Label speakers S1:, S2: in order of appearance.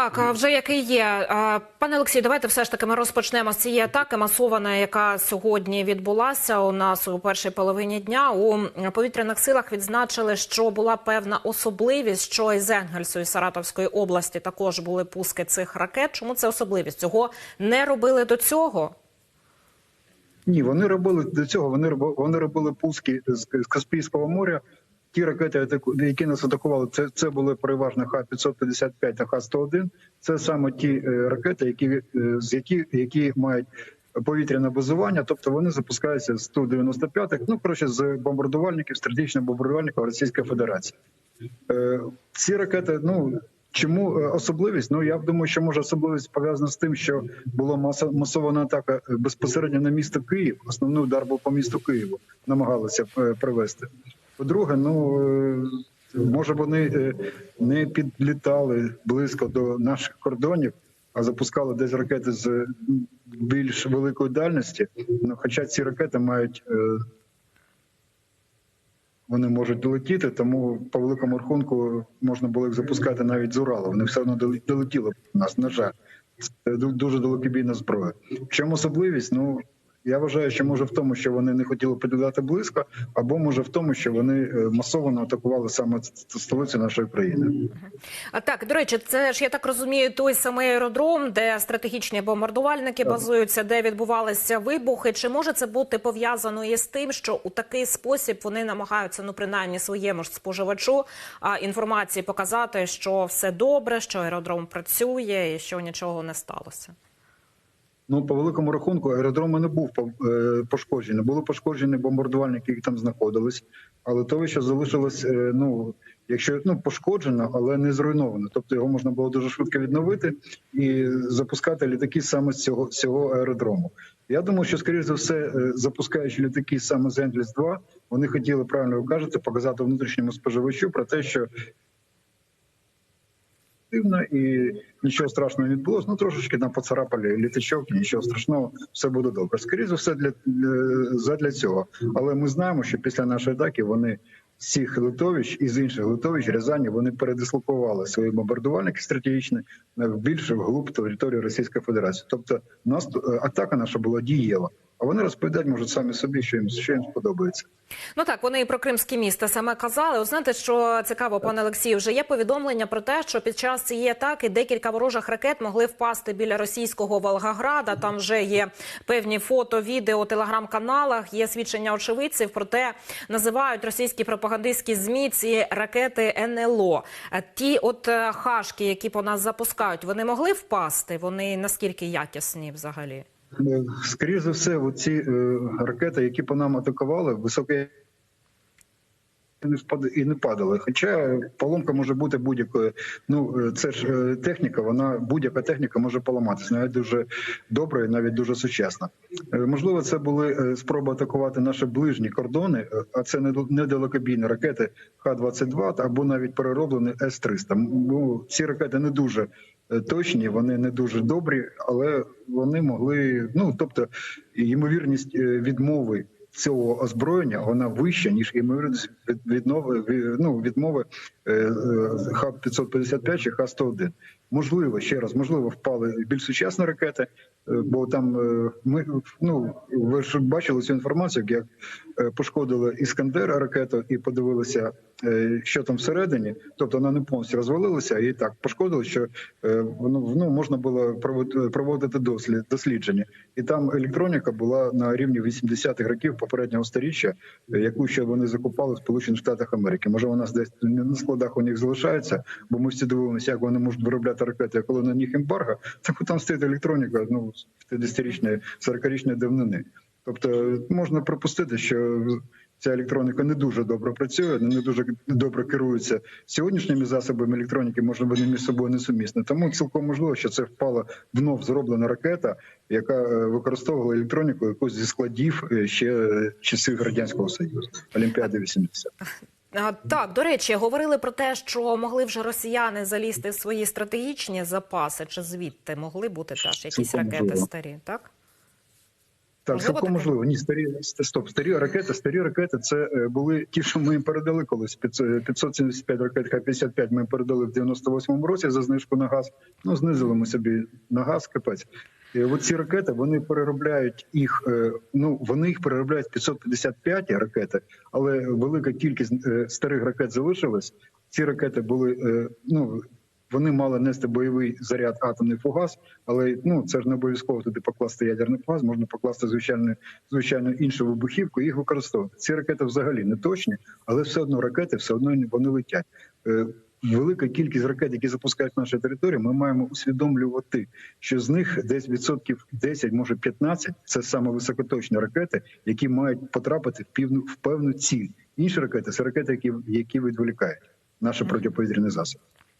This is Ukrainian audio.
S1: Так, вже який є. Пане Олексію, давайте все ж таки ми розпочнемо з цієї атаки масованої, яка сьогодні відбулася у нас у першій половині дня. У повітряних силах відзначили, що була певна особливість, що із Енгельсу і Саратовської області також були пуски цих ракет. Чому це особливість? Цього не робили до цього.
S2: Ні, вони робили до цього. Вони робили, вони робили пуски з Каспійського моря. Ті ракети, які нас атакували, це, це були переважно Х-555 та Х-101. Це саме ті е, ракети, які, е, з які, які мають повітряне базування, тобто вони запускаються з Ту-95, ну коротше, з бомбардувальників, стратегічних бомбардувальників Російської Федерації. Е, Ці ракети, ну чому особливість? Ну я думаю, що може особливість пов'язана з тим, що була маса масована атака безпосередньо на місто Київ. Основний удар був по місту Києву, намагалися привести. По-друге, ну е, може вони е, не підлітали близько до наших кордонів, а запускали десь ракети з більш великої дальності. Ну, хоча ці ракети мають. е, вони можуть долетіти, тому по великому рахунку можна було їх запускати навіть з Урала. Вони все одно доле- долетіли до нас. На жаль, це дуже далекобійна зброя. В чому особливість? Ну я вважаю, що може в тому, що вони не хотіли підлітати близько, або може в тому, що вони е, масово атакували саме столицю нашої країни.
S1: А так, до речі, це ж я так розумію, той самий аеродром, де стратегічні бомбардувальники базуються, де відбувалися вибухи. Чи може це бути пов'язано із тим, що у такий спосіб вони намагаються, ну принаймні своєму ж споживачу а, інформації показати, що все добре, що аеродром працює і що нічого не сталося?
S2: Ну, по великому рахунку, аеродром не був е, пошкоджений. Були пошкоджені бомбардувальники, які там знаходились, але то, що залишилось, е, ну якщо ну пошкоджено, але не зруйновано. Тобто його можна було дуже швидко відновити і запускати літаки саме з цього, з цього аеродрому. Я думаю, що скоріш за все, е, запускаючи літаки саме з Ендліс 2 вони хотіли правильно ви кажете, показати внутрішньому споживачу про те, що активно і нічого страшного не відбулося. Ну трошечки там поцарапали літачок, нічого страшного, все буде добре. Скоріше все для, для задля цього. Але ми знаємо, що після нашої атаки вони з цих литовищ і з інших литовищ Рязані вони передислокували свої бомбардувальники стратегічні більше вглуб території Російської Федерації. Тобто, нас е, атака наша була дієва. А вони розповідають можуть самі собі, що їм що їм сподобається.
S1: Ну так, вони і про Кримське місто саме казали. От знаєте, що цікаво, пане Олексію, вже є повідомлення про те, що під час цієї атаки декілька ворожих ракет могли впасти біля російського Волгограда. Там вже є певні фото, відео, телеграм-каналах. Є свідчення очевидців. Проте називають російські пропагандистські змі ці ракети НЛО. Е, Ті, от е, хашки, які по нас запускають, вони могли впасти. Вони наскільки якісні взагалі?
S2: Е, Скоріше за все, ці е, ракети, які по нам атакували, високі не впад- і не падали. Хоча поломка може бути будь-якою. Ну е, це ж е, техніка, вона будь-яка техніка може поламатися, навіть дуже добра і навіть дуже сучасна. Е, Можливо, це були спроби атакувати наші ближні кордони, а це не недалекобійні ракети Х-22 або навіть перероблені С-300. Ну, ці ракети не дуже точні, вони не дуже добрі, але вони могли. Ну тобто, ймовірність відмови цього озброєння вона вища ніж ймовірність від- віднови ві- ну, відмови е, е, Х-555 чи Х-101. Можливо, ще раз, можливо, впали більш сучасні ракети, е, бо там ми ну ви ж бачили цю інформацію, як пошкодили Іскандер ракету і подивилися, що там всередині. Тобто вона не повністю розвалилася і так пошкодили, що е, ну, можна було провод- проводити дослід дослідження, і там електроніка була на рівні 80-х років попереднього сторіччя, е, яку ще вони закупали в Сполучених Штатах Америки. Може, вона десь на складах у них залишається, бо ми всі дивилися, як вони можуть виробляти ракети, а коли на них ембарго, так там стоїть електроніка ну 50-річної, 40-річної давнини. Тобто можна припустити, що ця електроніка не дуже добре працює, не дуже добре керується сьогоднішніми засобами електроніки. Може вони між собою несумісні. Тому цілком можливо, що це впала внов зроблена ракета, яка е, використовувала електроніку якусь зі складів е, ще е, часів радянського союзу, Олімпіади 80.
S1: Так, до речі, говорили про те, що могли вже росіяни залізти в свої стратегічні запаси, чи звідти могли бути теж якісь ракети старі, так?
S2: Так, цілком можливо. Ні, старі стоп, старі ракети. Старі ракети це е, були ті, що ми їм передали колись. 500 575 ракет Х-55 ми передали в 98-му році за знижку на газ. Ну знизили ми собі на газ, капець. І от ці ракети вони переробляють їх. е, Ну вони їх переробляють 555 ракети, але велика кількість е, старих ракет залишилась. Ці ракети були е, ну. Вони мали нести бойовий заряд атомний фугас, але ну це ж не обов'язково туди покласти ядерний фугас, можна покласти звичайно, звичайно іншу вибухівку і їх використовувати. Ці ракети взагалі не точні, але все одно ракети все одно вони летять. Е, Велика кількість ракет, які запускають на нашій території, ми маємо усвідомлювати, що з них десь відсотків 10, може 15 – це саме високоточні ракети, які мають потрапити в півну в певну ціль. Інші ракети це ракети, які, які відволікають наші протиповітряні засоби.